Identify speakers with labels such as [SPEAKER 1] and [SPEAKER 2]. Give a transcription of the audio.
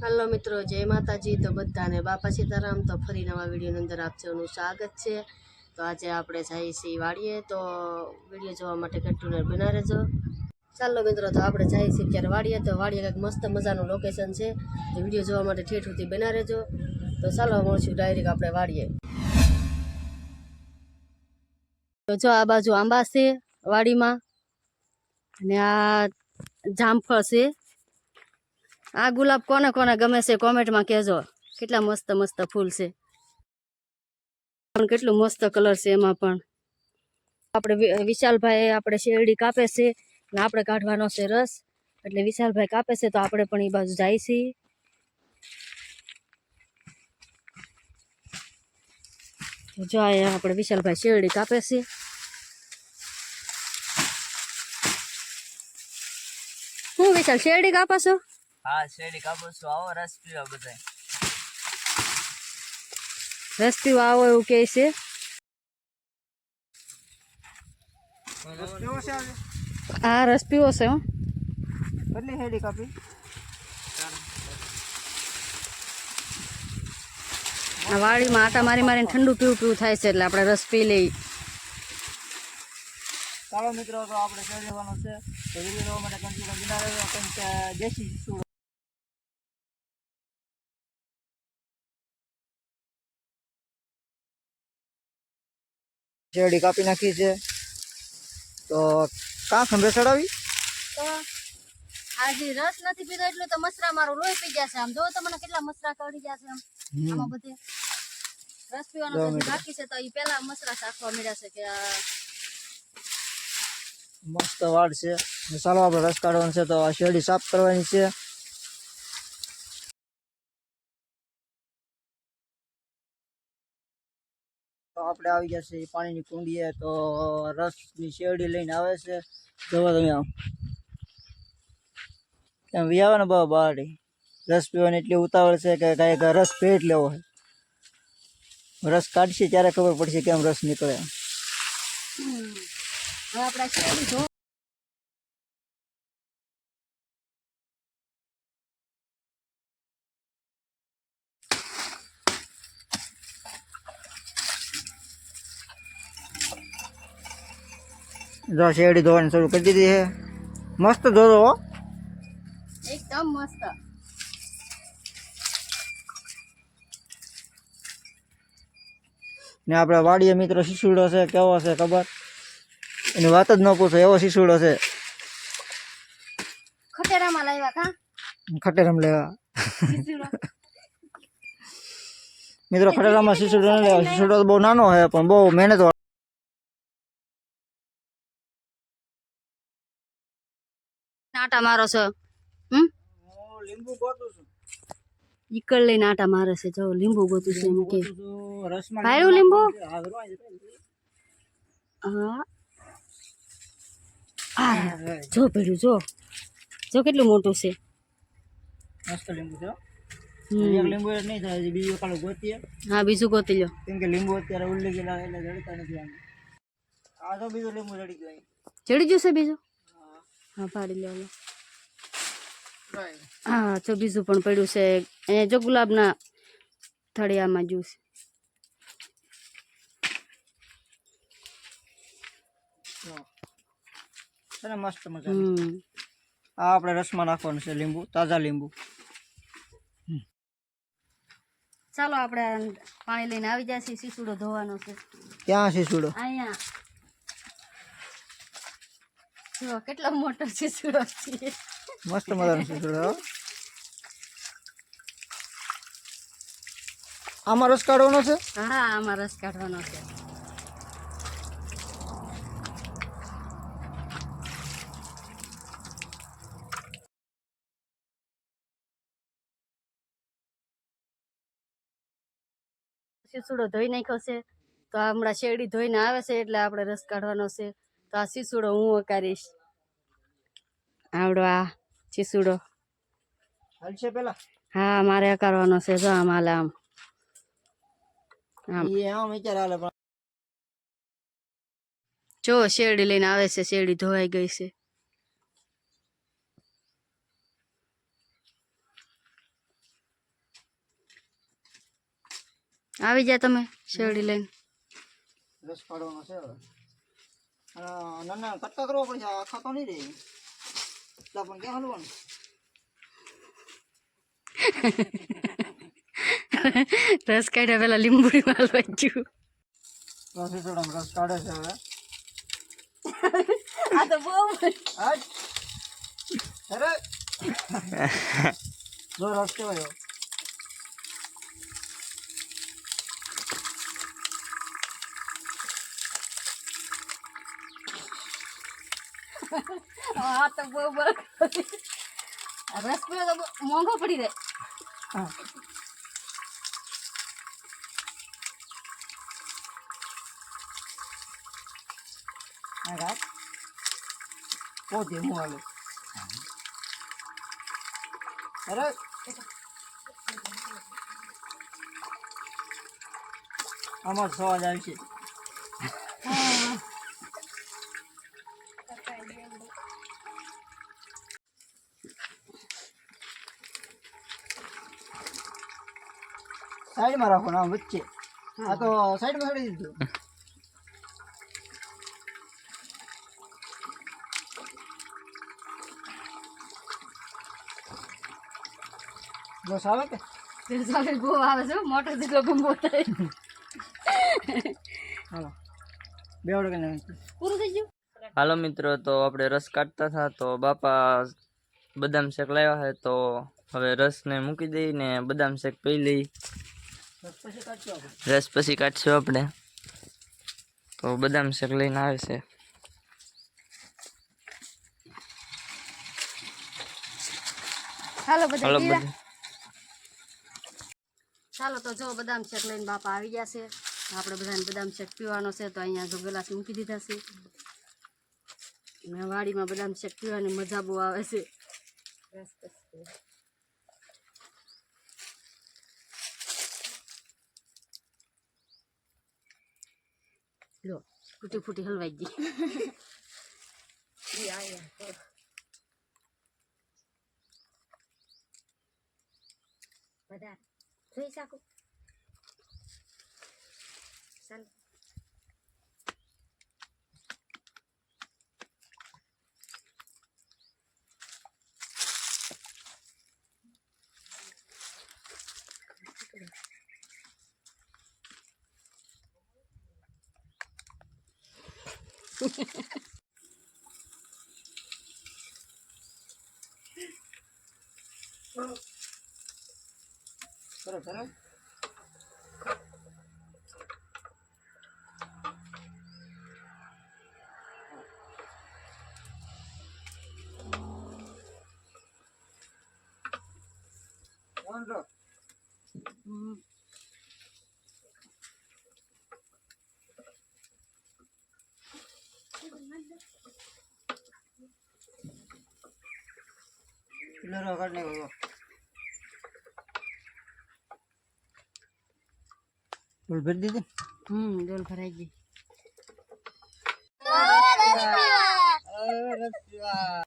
[SPEAKER 1] હાલો મિત્રો, જય માતાજી. તો બધાને બાપા સીતારામ. તો ફરી નવા વિડીયોની અંદર આપ સ્વાગત છે. તો આજે આપણે જઈએ છીએ વાડીએ. તો વીડિયો જોવા માટે કન્ટિન્યુઅર બના રહેજો ચાલો મિત્રો, તો આપણે જઈએ છીએ અત્યારે વાડીએ. તો વાડીએ કંઈક મસ્ત મજાનું લોકેશન છે. તો વીડિયો જોવા માટે ઠેઠ બના રહેજો તો ચાલો, મળશું ડાયરેક્ટ આપણે વાડીએ. તો જો આ બાજુ આંબા છે વાડીમાં. અને આ જામફળ છે. આ ગુલાબ કોને કોને ગમે છે કોમેન્ટમાં કહેજો. કેટલા મસ્ત મસ્ત ફૂલ છે. પણ કેટલું મસ્ત કલર છે એમાં પણ. આપણે વિશાલભાઈ આપણે શેરડી કાપે છે અને આપણે કાઢવાનો છે રસ. એટલે વિશાલભાઈ કાપે છે તો આપણે પણ એ બાજુ જાય છીએ. જો આપણે વિશાલભાઈ શેરડી કાપે છે. શું વિશાલ શેરડી કાપા છો?
[SPEAKER 2] હા શેરડી કાપું છું આવો રસ પીવા બધા
[SPEAKER 1] રસ પીવા આવો એવું કહે છે. હા રસ પીવો છે હો.
[SPEAKER 2] કેટલી હેડી કાપી
[SPEAKER 1] આ વાડીમાં આટા મારી મારીને ઠંડુ પીવું પીવું થાય છે એટલે આપણે રસ પી લઈ
[SPEAKER 2] ચાલો મિત્રો તો આપણે શેરડી લેવાનું છે. તો વીડિયો માટે કન્ટિન્યુ બિના રહેજો. કેમ કે દેશી શેરડી કાપી નાખી છે. તો કાં ખંભે ચડાવી?
[SPEAKER 1] આજે રસ નથી પીધો એટલે તો મસરા મારો લોહી પી ગયા છે. આમ જોવો તો મને કેટલા મસરા ગયા છે આમ. આમાં બધે રસ પીવાનો
[SPEAKER 2] જો.
[SPEAKER 1] બાકી છે તો એ પેલા મસરા સાખવા મળ્યા છે કે આ
[SPEAKER 2] મસ્ત વાડ છે. ચાલો આપણે રસ કાઢવાનું છે તો આ શેરડી સાફ કરવાની છે. આપણે આવી ગયા છે પાણીની કુંડીએ, તો રસની શેરડી લઈને આવે છે. જવા તમે આમ. એમ વી ને બહુ બારી રસ પીવાની એટલી ઉતાવળ છે કે કાંઈક રસ પેટ લેવો હોય. રસ કાઢશે ત્યારે ખબર પડશે કેમ રસ નીકળે.
[SPEAKER 1] આપણે શેરડી
[SPEAKER 2] જો શેરડી ધોવાની શરૂ કરી દીધી છે મસ્ત ધોધો હો
[SPEAKER 1] એકદમ મસ્ત
[SPEAKER 2] ને આપણે વાડીએ મિત્રો શીશુડો છે કેવો છે ખબર એની વાત જ ન પૂછો એવો શીશુડો છે
[SPEAKER 1] ખટેરામાં લાવ્યા કા
[SPEAKER 2] ખટેરામ લેવા મિત્રો ખટેરામાં શીશુડો ન લેવા શીશુડો તો બહુ નાનો છે પણ બહુ મહેનત
[SPEAKER 1] આટા મારો છો. હમ?
[SPEAKER 2] લીંબુ ગોતું છું
[SPEAKER 1] ઈકળ લઈને આટા મારે છે. જો લીંબુ ગોતું છે એમ કે. ભાયું લીંબુ? હા. જો પેલું જો. જો કેટલું મોટું છે.
[SPEAKER 2] મસ્ત લીંબુ છે હો. લીંબુ નહીં થાય બીજું કાલે ગોતીએ.
[SPEAKER 1] હા બીજું ગોતી લો
[SPEAKER 2] કેમ કે લીંબુ અત્યારે ઉલ્લી ગયેલા એટલે જડતા નથી આ તો બીજું લીંબુ જડી ગયું
[SPEAKER 1] ચડી જશે બીજું? હા પાડી લો. હા જો બીજું પણ પડ્યું છે. અહીંયા જો ગુલાબના થળિયામાં જ્યુસ.
[SPEAKER 2] મસ્ત મજાનું આ આપણે રસમાં નાખવાનું છે લીંબુ તાજા લીંબુ.
[SPEAKER 1] ચાલો આપણે પાણી લઈને આવી છે શીશુડો ધોવાનો છે.
[SPEAKER 2] ક્યાં શીશુડો?
[SPEAKER 1] અહીંયા. જો કેટલો મોટો છે
[SPEAKER 2] મસ્ત મજાનો શીશુડો આમાં રસ કાઢવાનો છે?
[SPEAKER 1] હા આમાં રસ કાઢવાનો છે. શીસુડો ધોઈ નાખ્યો છે. તો હમણાં શેરડી ધોઈને આવે છે એટલે આપણે રસ કાઢવાનો છે. તો આ સીસુડો હું કરીશ? આવડો આ શીસુડો હા મારે કરવાનો છે જો આમ હાલે આમ. જો શેરડી લઈને આવે છે શેરડી ધોવાઈ ગઈ છે. આવી જાય તમે શેરડી લઈને.
[SPEAKER 2] રસ કાઢવાનો છે નાના કટકા કરવો પડશે આખા તો નહીં રહે એટલા પણ ક્યાં હલવાનું?
[SPEAKER 1] રસ કાઢ્યા પેલા લીંબુડી માલવા ગયું.
[SPEAKER 2] રસ કાઢે છે હવે.
[SPEAKER 1] આ તો બહુ
[SPEAKER 2] હાટ. અરે. જો રસ કેવાય
[SPEAKER 1] આ તો બહુ બહુ. રસ પીવો તો મોંઘો પડી જાય.
[SPEAKER 2] હા. આ રાત બહુ ધીમું અરે. આમાં સ્વાદ આવશે સાઈડમાં રાખો આમ વચ્ચે. આ તો સાઈડમાં છોડી દીધું. બસ આવે કે?
[SPEAKER 1] રસાવે બહુ આવે છે મોટર જેટલો ગંભો થાય.
[SPEAKER 2] હાલો. બેવડે કે
[SPEAKER 1] પૂરું થઈ ગયું?
[SPEAKER 3] હાલો મિત્રો તો આપણે રસ કાઢતા હતા તો બાપા બદામ શેક લાવ્યા છે તો હવે રસને મૂકી દઈ ને બદામ શેક પી લઈ
[SPEAKER 2] બસ પછી કાઢશું આપણે
[SPEAKER 3] રસ પછી કાઢશું આપણે. તો બદામ શેક લઈને આવે છે.
[SPEAKER 1] હાલો બધા ચાલો તો જો બદામ શેક લઈને બાપા આવી ગયા છે. આપણે બધાને બદામ શેક પીવાનો છે તો અહીંયા જો ગ્લાસ મૂકી દીધા છે. મેં વાડીમાં બદામ શેક પીવાની મજા બહુ આવે છે. લો ફૂટી ફૂટી હલવાઈ ગઈ. બધા જોઈ શકું?
[SPEAKER 2] Bora, bora. Wonder. Mm-hmm.
[SPEAKER 1] હમ.
[SPEAKER 2] પિલરો કાઢ નાખ્યો ફૂલ ભરી દીધી
[SPEAKER 1] હમ ડોલ ભરાઈ ગઈ.